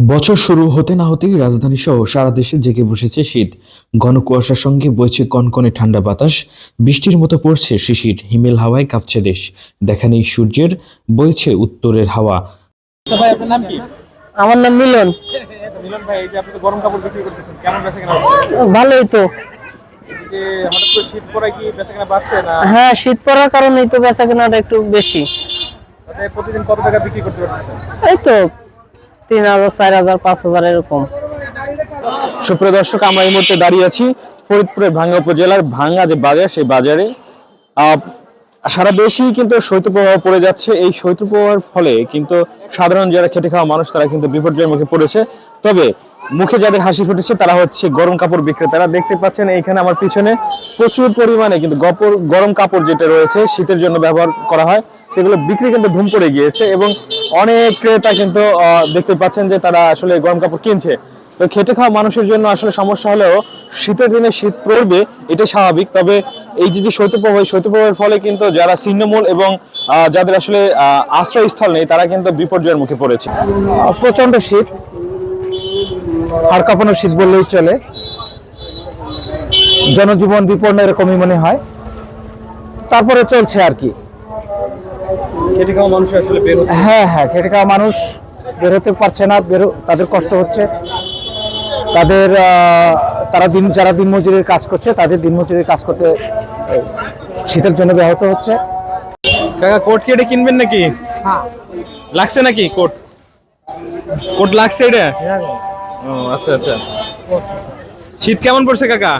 বছর শুরু হতে না হতেই রাজধানী সহ সারা দেশে জেগে বসেছে শীত। ঘন কুয়াশার সঙ্গে বইছে কনকনে ঠান্ডা বাতাস। বৃষ্টির মতো পড়ছে শিশির। হিমেল হাওয়ায় কাঁপছে দেশ। দেখা নেই সূর্যের বইছে উত্তরের হাওয়া। আচ্ছা আমার নাম মিলন। মিলন ভাই এই যে আপনি গরম কাপড় বিক্রি করতেছেন কেমন বেচা কেনা হচ্ছে ভালোই তো। শীত পড়ায় কি বেচা কেনা বাড়ছে না? হ্যাঁ শীত পড়ার কারণেই তো বেচা কেনাটা একটু বেশি। প্রতিদিন কত টাকা বিক্রি করতে পারতেছেন? এই তো তিন হাজার, চার হাজার, পাঁচ হাজার এরকম। সুপ্রিয় দর্শক, আমরা এই মুহূর্তে দাঁড়িয়ে আছি ফরিদপুরের ভাঙ্গা উপজেলার ভাঙ্গা যে বাজার, সেই বাজারে। সারা দেশেই কিন্তু শৈত্যপ্রবাহ পড়ে যাচ্ছে। এই শৈত্যপ্রবাহের ফলে কিন্তু সাধারণ যারা খেটে খাওয়া মানুষ, তারা কিন্তু বিপর্যয়ের মুখে পড়েছে। তবে মুখে যাদের হাসি ফুটেছে, তারা হচ্ছে গরম কাপড় বিক্রেতারা। দেখতে পাচ্ছেন, এইখানে আমার পিছনে প্রচুর পরিমাণে কিন্তু গপর গরম কাপড় যেটা রয়েছে, শীতের জন্য ব্যবহার করা হয়। সেগুলো বিক্রি কিন্তু ধুম পড়ে গিয়েছে এবং অনেক ক্রেতা কিন্তু দেখতে পাচ্ছেন যে তারা আসলে গরম কাপড় কিনছে। তো খেটে খাওয়া মানুষের জন্য আসলে সমস্যা হলেও শীতের দিনে শীত পড়বে, এটা স্বাভাবিক। তবে এই যে যে শৈত্যপ্রবাহ শৈত্যপ্রবাহের ফলে কিন্তু যারা ছিন্নমূল এবং যাদের আসলে আশ্রয়স্থল নেই, তারা কিন্তু বিপর্যয়ের মুখে পড়েছে। প্রচণ্ড শীত, হাড় কাঁপানো শীত বললেই চলে। জনজীবন বিপন্ন এরকমই মনে হয়। তারপরে চলছে আর কি। খেটে খাওয়া মানুষ আসলে বের হ্যাঁ হ্যাঁ খেটে খাওয়া মানুষ বেরোতে পারছে না বেরো তাদের কষ্ট হচ্ছে। তাদের তারা দিন যারা দিনমজুরির কাজ করছে তাদের দিনমজুরির কাজ করতে শীতের জন্য ব্যাহত হচ্ছে। কাকা কোট কেটে কিনবেন নাকি? লাগছে নাকি কোট? কোট লাগছে এটা? ও আচ্ছা আচ্ছা। শীত কেমন পড়ছে কাকা?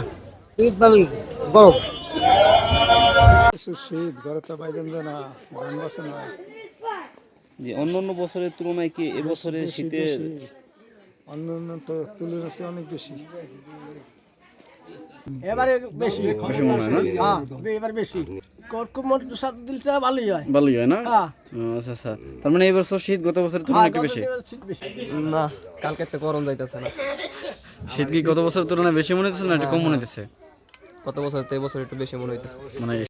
জি অন্য অন্য বছরের তুলনায় কি এবছরে শীতে এবারে বেশি। হ্যাঁ এবার বেশি। ভালোই হয়। ভালোই হয় না? হ্যাঁ। আচ্ছা আচ্ছা। তার মানে এই শীত গত বছরের তুলনায় একটু বেশি? না কালকে তো গরম যাইতেছে না। শীত কি গত বছরের তুলনায় বেশি মনে হচ্ছে না একটু কম মনে হচ্ছে কত বছর তো এবছর একটু বেশি মনে হইতেছে। মানে